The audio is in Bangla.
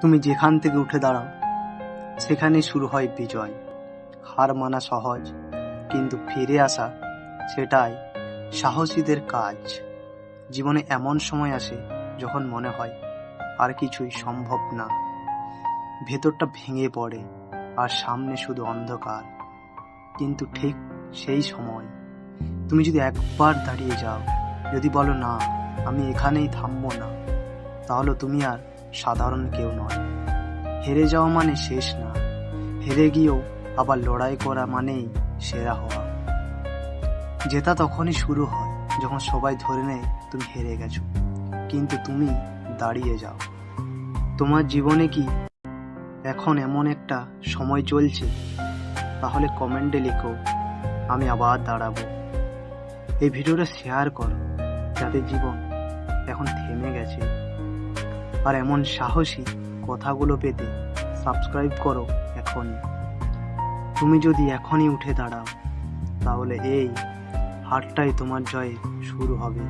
তুমি যেখান থেকে উঠে দাঁড়াও সেখানেই শুরু হয় বিজয়। হার মানা সহজ, কিন্তু ফিরে আসা সেটাই সাহসীদের কাজ। জীবনে এমন সময় আসে যখন মনে হয় আর কিছুই সম্ভব না। ভেতরটা ভেঙে পড়ে আর সামনে শুধু অন্ধকার। কিন্তু ঠিক সেই সময় তুমি যদি একবার দাঁড়িয়ে যাও, যদি বলো, না, আমি এখানেই থামবো না, তাহলে তুমি আর সাধারণ কেউ নয়। হেরে যাওয়া মানে শেষ না। হেরে গিয়েও আবার লড়াই করা মানেই সেরা হওয়া। জেতা তখনই শুরু হয় যখন সবাই ধরে নেয় তুমি হেরে গেছো। কিন্তু তুমি দাঁড়িয়ে যাও। তোমার জীবনে কি এখন এমন একটা সময় চলছে? তাহলে কমেন্টে লিখো, আমি আবার দাঁড়াবো। এই ভিডিওটা শেয়ার করো যাদের জীবন এখন থেমে গেছে। আর এমন সাহসী কথাগুলো পেতে সাবস্ক্রাইব করো এখনই। তুমি যদি এখনই উঠে দাঁড়াও, তাহলে এই হাটটাই তোমার জয়ে শুরু হবে।